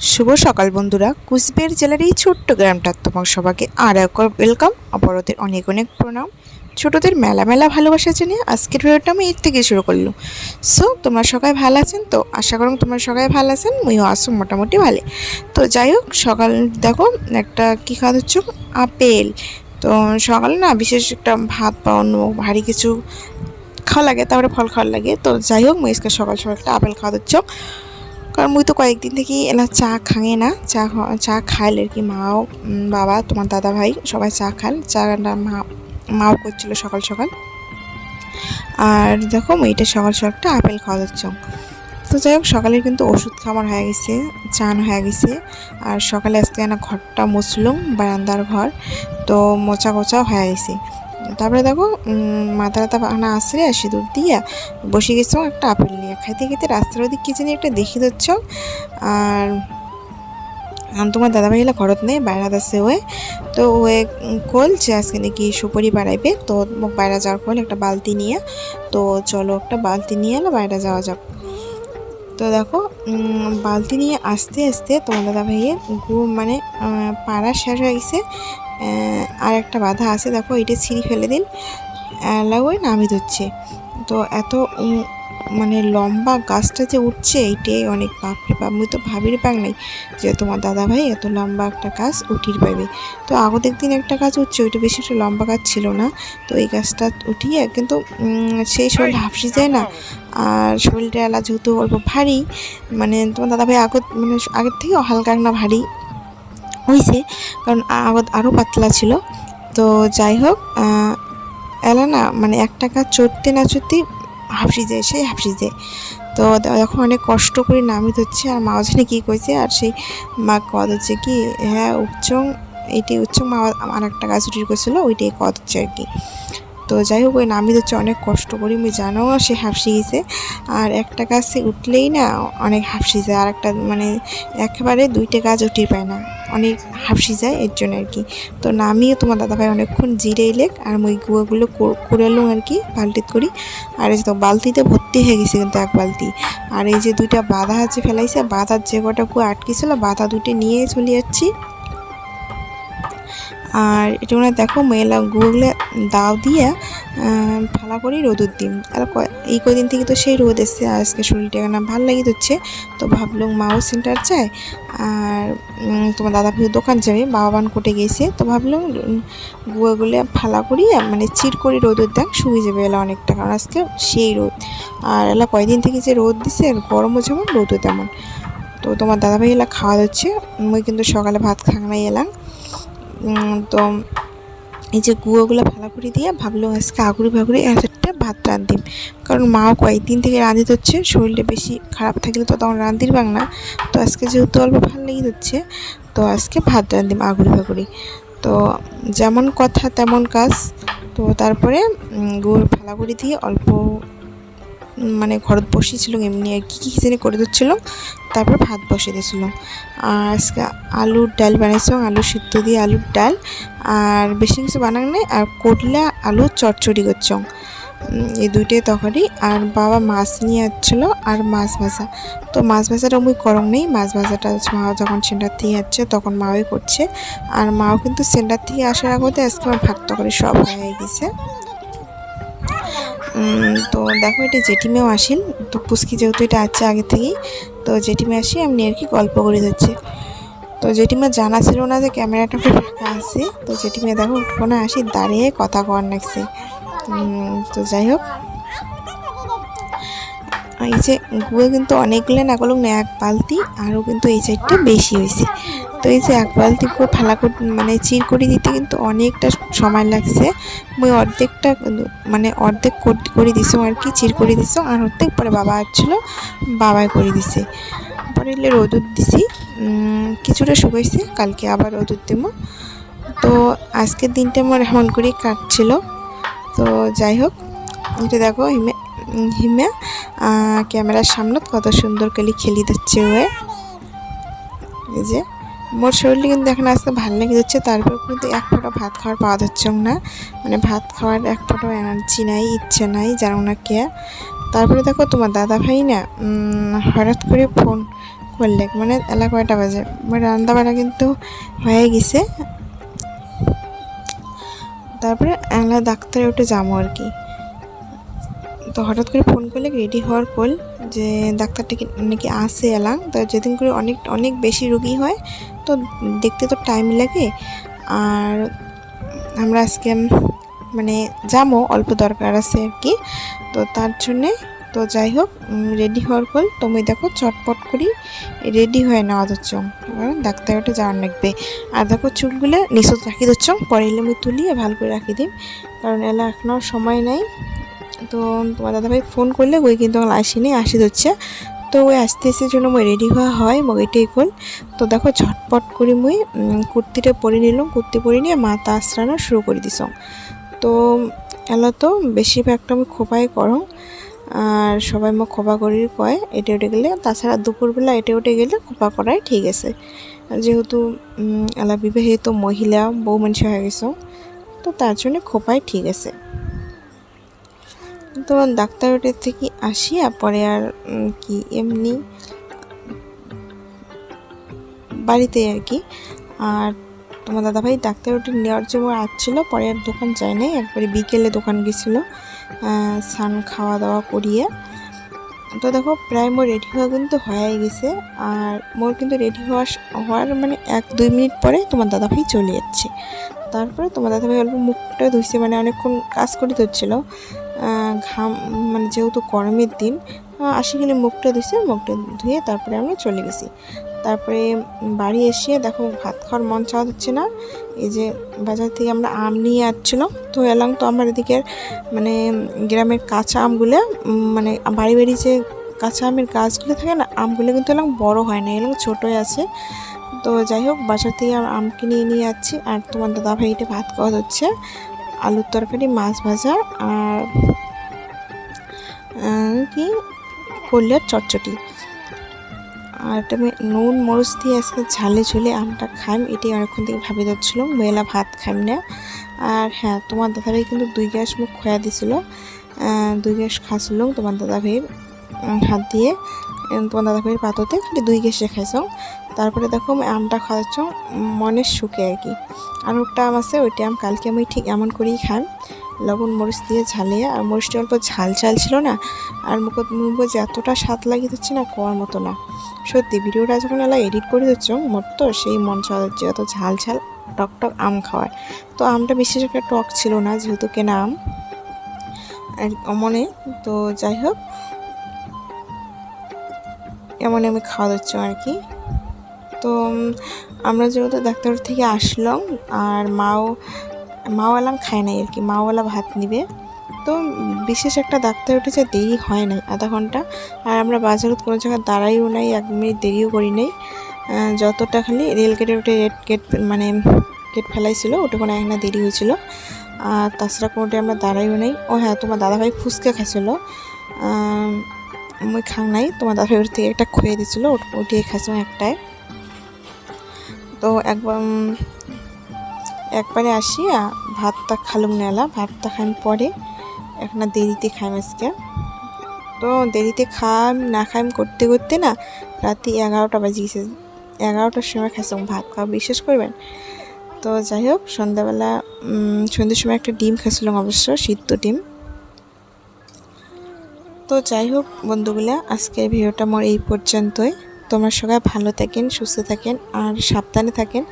শুভ সকাল বন্ধুরা। কুচবিহার জেলার এই ছোট্ট গ্রামটার তোমার সবাইকে আর একবার ওয়েলকাম বড়দের অনেক অনেক প্রণাম। ছোটদের মেলা মেলা ভালোবাসা জানিয়ে আজকের ভিডিওটা আমি এর থেকে শুরু করলাম। সো তোমরা সবাই ভালো আছেন? তো আশা করুন তোমরা সবাই ভালো আছেন মুইও আসুন মোটামুটি ভালো। তো যাই হোক, সকাল দেখো, একটা কী খাওয়া হচ্ছে? আপেল। তো সকালে না বিশেষ একটা ভাত বা অন্য ভারী কিছু খাওয়া লাগে, তারপরে ফল খাওয়া লাগে। তো যাই হোক আজকে সকাল সকাল একটা আপেল খাওয়া হচ্ছে। কারণ মুই তো কয়েকদিন থেকেই এলা চা খাঙে না। চা চা খাইলে আর কি মাও বাবা, তোমার দাদা ভাই সবাই চা খান। চাটা মা, মাও করছিল সকাল সকাল। আর দেখো মেয়েটা সকাল সকাল একটা আপেল খাওয়া যাচ্ছে। তো যাই হোক সকালে কিন্তু ওষুধ খাবার হয়ে গেছে, চান হয়ে গেছে। আর সকালে আজকে না ঘরটা মুছলুম, বারান্দার ঘর। তো মোচা কোচাও হয়ে গেছে। তারপরে দেখো মাথা টাথা বানা আসলে আর সিঁদুর দিয়ে বসে গেছো একটা আপেল নিয়ে। খাইতে খাইতে রাস্তার ওদিক কি জানি একটা দেখি দিচ্ছ। আর তোমার দাদাভাই এলা ঘরত নেই বাইরাত আছে ওয়ে। তো ওয়ে কল যে আজকে নাকি সুপারি বাড়াইবে তো বাইরে যাওয়ার কল একটা বালতি নিয়ে, তো চলো একটা বালতি নিয়ে এলো, বাইরে যাওয়া যাক। তো দেখো বালতি নিয়ে আসতে আসতে তোমার দাদা ভাইয়ের গু মানে পাড়া শেষ হয়ে গেছে। আর একটা বাধা আছে, দেখো, এটা ছিঁড়ি ফেলে দিন। লাগোয় নামি ধরছে। তো এত মানে লম্বা গাছটা যে উঠছে, এইটাই অনেক বাপরে বাপ। মুই তো ভাবির পাক নাই যে তোমার দাদা ভাই এত লম্বা একটা গাছ উঠির পাবে। তো আগের দিন একটা গাছ উঠছে, ওইটা বেশি একটা লম্বা গাছ ছিল না। তো এই গাছটা উঠিয়ে কিন্তু সেই শরীর হাফসি যায় না। আর শরীরটা এলা যেহেতু অল্প ভারী মানে তোমার দাদা ভাই আগত মানে আগের থেকে হালকা না ভারী। হয়েছে, কারণ আগত আরও পাতলা ছিল। তো যাই হোক এলা না মানে একটা গাছ চড়তে না চড়তে হাফসি যায় সেই হাফসি যায়। তো এখন অনেক কষ্ট করে নামি হচ্ছে আর মা ওখানে কী কইছে, আর সেই মা কদ হচ্ছে কি হ্যাঁ উচ্চং এইটাই উচ্চং মা আমার একটা গাছ উঠির করছিল, ওইটাই কদ হচ্ছে আর কি। তো যাই হোক, ওই নামি হচ্ছে অনেক কষ্ট করি আমি জানো, সে হাফসি গেছে। আর একটা গাছে উঠলেই না অনেক হাফসি যায় আর একটা মানে একেবারে দুইটা গাছ উঠি পায় না। অনেক হাফসি যায়, এর জন্য আর কি। তো নামিয়ে তোমার দাদাভাই অনেকক্ষণ জিরে এলেক আর মই গুঁড়োগুলো কুড়ালুম আর কি, বালতিত করি। আর এই তো বালতিতে ভর্তি হয়ে গেছে কিন্তু এক বালতি। আর এই যে দুইটা বাধা আছে ফেলাইছে, বাধার যে কটা কুয়া আটকেছিল, বাধা দুটো নিয়ে চলে যাচ্ছি। আর এটা দেখো মেয়েলা গুগলে দাও দিয়ে ফালা করে রোদুর দিম আর এই কদিন থেকে তো সেই রোদ এসছে আজকে শরীরটা না ভালো লাগি হচ্ছে তো ভাবলাম মাও সেন্টার যায় আর তোমার দাদা ভাই দোকান যাবে বাবা বান কোটে গেছে। তো ভাবলাম গুঁড়োগুলো ফালা করি মানে চির করে রোদের দেখ শুয়ে যাবে এলা অনেকটা, কারণ আজকে সেই রোদ। আর এলা কয়দিন থেকে যে রোদ দিছে, আর গরমও যেমন, রোদও তেমন। তো তোমার দাদাভাই এলা খাওয়া হচ্ছে মুই কিন্তু সকালে ভাত খাওয়াই এলাম। তো এই যে গুঁড়োগুলো ভালো করে দিয়ে ভাবলাম আজকে আগুরি ভাগুরি একটা ভাত রাঁধিম কারণ মাও কয়েকদিন থেকে রাঁধিতে হচ্ছে, শরীরটা বেশি খারাপ থাকলে তো তখন রাঁধির বাং না। তো আজকে যেহেতু অল্প ভালো লেগে যাচ্ছে, তো আজকে ভাত রাঁধিম আগুড়ি ভাগুরি। তো যেমন কথা তেমন কাজ, তো তারপরে গুড় ফালাগুড়ি দিয়ে অল্প মানে ঘরত বসিয়েছিল এমনি আর কি, কী করে দিচ্ছিল তারপর ভাত বসিয়ে দিয়েছিলাম। আর আজকে আলুর ডাল বানাইছিলাম আলু সিদ্ধ দিয়ে আলুর ডাল, আর বেশি কিছু বানান আর করলা আলু চটচড়ি করছং এই দুইটাই তরকারি, আর বাবা মাছ নিয়ে যাচ্ছিল আর মাছ ভাজা। তো মাছ ভাজাটা মুই করং নেই, মাছ ভাজাটা মা যখন সেন্টার থেকে যাচ্ছে তখন মাওই করছে। আর মাও কিন্তু সেন্টার থেকে আসার আগতে আজকে আমার ভাত তরকারি সব হয়ে গেছে। তো দেখো এটা জেঠিমেও আসেন। তো পুচকি যেহেতু এটা আছে আগে থেকেই, তো জেঠিমে আসি এমনি আর কি গল্প করে যাচ্ছে। তো জেঠিমা জানা ছিল না যে ক্যামেরাটা খুব ফাঁকা আছে। তো জেঠিমা দেখো ফোনে আসি, দাঁড়িয়ে কথা কর নাকছে তো যাই হোক। এই যে গুয়ে কিন্তু অনেকগুলো না করলাম না এক বালতি, আরও কিন্তু এই সাইডটা বেশি হয়েছে। তো এই যে এক বালতি করে ফালা মানে চির করে দিতে কিন্তু অনেকটা সময় লাগছে। মুই অর্ধেকটা মানে অর্ধেক কর- দিছো আর কি, চির করে দিছো আর অর্ধেক পরে বাবা আসছিল, বাবাই করে দিছে। পরে এলে রোদুর দিছি কিছুটা শুকাইছে, কালকে আবার রোদুর দেবো তো আজকের দিনটা আমার এমন করেই কাটছিল। তো যাই হোক, এটা দেখো হিমে হিমে ক্যামেরার সামনে কত সুন্দর করে খেলি দিচ্ছে ওয়ে। এই যে। মোর শরীরটা কিন্তু এখন আজকে ভালো লেগে যাচ্ছে, তারপর কিন্তু এক ফোঁটা ভাত খাওয়ার পাওয়া যাচ্ছে না মানে ভাত খাওয়ার এক ফোঁটা এনার্জি নাই, ইচ্ছে নাই জানো না কে তারপরে দেখো তোমার দাদা ভাই না হঠাৎ করে ফোন করলে মানে এলা কয়টা বাজে? মানে রান্না বাড়া কিন্তু হয়ে গেছে। তারপরে এলা ডাক্তারে উঠে যাব আর কি। তো হঠাৎ করে ফোন করলে রেডি হওয়ার কল যে, ডাক্তারটা নাকি আসে এলাম তো যেদিন করে অনেক অনেক বেশি রুগী হয় তো দেখতে তো টাইম লাগে। আর আমরা আজকে মানে যাব অল্প দরকার আছে আর কি। তো তার জন্যে, তো যাই হোক রেডি হওয়ার কল তুমি দেখো, চটপট করি রেডি হয়ে নেওয়া ধরছ। কারণ ডাক্তার ওটা যাওয়ার লাগবে। আর দেখো, চুলগুলো নিচত রাখি ধরছ। পরে এলে আমি তুলিয়ে ভালো করে রাখি দিই। কারণ এলা এখনও সময় নাই। তো তোমার দাদাভাই ফোন করলে ওই কিন্তু আসেনি, আসি ধরছে। তো ওই আসতে আসতে জন্য মই রেডি হওয়া হয় মই এটাই কল তো দেখো ঝটপট করে মুই কুর্তিটা পরে নিলাম। কুর্তি পরে নিয়ে মাথা আশ্রানো শুরু করে দিছ। তো এলা তো, বেশিরভাগটা আমি খোপাই করো। আর সবাই মোক খোপা করি কয়, এটে উঠে গেলে, তাছাড়া দুপুরবেলা এটে উঠে গেলে খোপা করাই ঠিক আছে। যেহেতু এলা বিবাহিত মহিলা, বউ মানুষ হয়ে গেছ, তো তার জন্য খোপাই ঠিক আছে। তো ডাক্তার ডাক্তারের থেকে আসিয়া পরে আর কি, এমনি বাড়িতে আর কি। আর তোমার দাদাভাই ডাক্তার ওটি নেওয়ার জন্য আসছিল, পরে আর দোকান যায় নাই, একবারে বিকেলে দোকান গেছিল স্নান খাওয়া দাওয়া করিয়ে। তো দেখো, প্রায় মোর রেডি হওয়া কিন্তু হয়ে গেছে, আর মোর কিন্তু রেডি হওয়া হওয়ার মানে এক, দুই মিনিট পরে তোমার দাদাভাই চলে যাচ্ছে। তারপরে তোমার দাদাভাই অল্প মুখটা ধুইছে মানে অনেকক্ষণ কাজ করে ধরছিল। ঘাম মানে যেহেতু গরমের দিন আসি গেলে মুখটা ধুইছে মুখটা ধুয়ে তারপরে আমি চলে গেছি। তারপরে বাড়ি এসে দেখো ভাত খাওয়ার মন চাওয়া হচ্ছে না। এই যে বাজার থেকে আমরা আম নিয়ে আসছিল তো এলাম তো আমার এদিকে মানে গ্রামের কাঁচা আমগুলো মানে বাড়ি বাড়ি যে কাঁচা আমের গাছগুলো থাকে না, আমগুলো কিন্তু এলাম বড় হয় না এলাম ছোটোই আছে। তো যাই হোক, বাজার থেকে আম কিনে নিয়ে যাচ্ছি আর তোমার দাদা ভাইটা ভাত খাওয়া হচ্ছে, আলুর তরকারি, মাছ ভাজা, আর কি কলিয়ার চটচটি আর এটা আমি নুন, মরিচ দিয়ে আজকে ঝালে ঝুলে আমটা খাইম, এটাই অনেকক্ষণ থেকে ভাবি যাচ্ছিল, মেলা ভাত খাইম না। আর হ্যাঁ তোমার দাদাভাই কিন্তু দুই গ্যাস মুখ খোয়া দিছিল দুই গ্যাস খাচ্ছিল তোমার দাদাভাইয়ের হাত দিয়ে তোমার দাদাভাইয়ের পাততে, খালি দুই গ্যাসে খাইছ। তারপরে দেখো আমি আমটা খাওয়াচ্ছ মনের সুখে আর কি। আর একটা আম আছে, ওইটা আম কালকে আমি ঠিক এমন করেই খাই লবণ মরিচ দিয়ে ঝালিয়ে, আর মরিচটা অল্প ঝাল ঝাল ছিল না, আর মুখ মুখ যে এতটা স্বাদ লাগিয়ে দিচ্ছে না, কোয়ার মতো না। সত্যি, ভিডিওটা যখন এলা এডিট করে দিচ্ছ, মোট তো সেই মন চাওয়া হচ্ছে এত ঝাল ঝাল টক টক আম খাওয়ায়। তো আমটা বিশেষ একটা টক ছিল না, যেহেতু কেনা আম। আর অমনে, তো যাই হোক, এমন আমি খাওয়া দিচ্ছ আর কি। তো আমরা যেহেতু ডাক্তার থেকে আসলাম, আর মাও মাওয়ালাম খায় নাই আর কি, মাওয়ালা ভাত নিবে। তো বিশেষ একটা ডাক্তার উঠেছে, দেরি হয় নাই আধা ঘণ্টা। আর আমরা বাজারত কোনো জায়গায় দাঁড়াইও নাই, এক মিনিট দেরিও করি নাই। যতটা খালি রেল গেটের উঠে রেড গেট মানে গেট ফেলাইছিল ওটা কোনো একটা দেরি হয়েছিল। আর তাছাড়া কোনোটা আমরা দাঁড়াইও নাই। ও হ্যাঁ তোমার দাদাভাই ফুচকা খাইছিল। মুই খাং নাই, তোমার দাদাভাই ওর থেকে একটা খুঁয়ে দিছিল ওটিয়ে খাইছিলাম একটাই তো একবার একবারে আসিয়া ভাতটা খালুম নেলা ভাতটা খাইম পরে। এখন দেরিতে খাইম আজকে। তো দেরিতে খাম, না খাইম করতে করতে না রাতে এগারোটা বাজে গেছে। এগারোটার সময় খাইছিলাম ভাত খাওয়া বিশ্বাস করবেন? তো যাই হোক, সন্ধ্যাবেলা সন্ধ্যের সময় একটা ডিম খাইছিলাম অবশ্য, সিদ্ধ ডিম। তো যাই হোক বন্ধুগুলা, আজকের ভিডিওটা আমার এই পর্যন্তই। তোমরা সবাই ভালো থাকেন, সুস্থ থাকেন, আর সাবধানে থাকেন।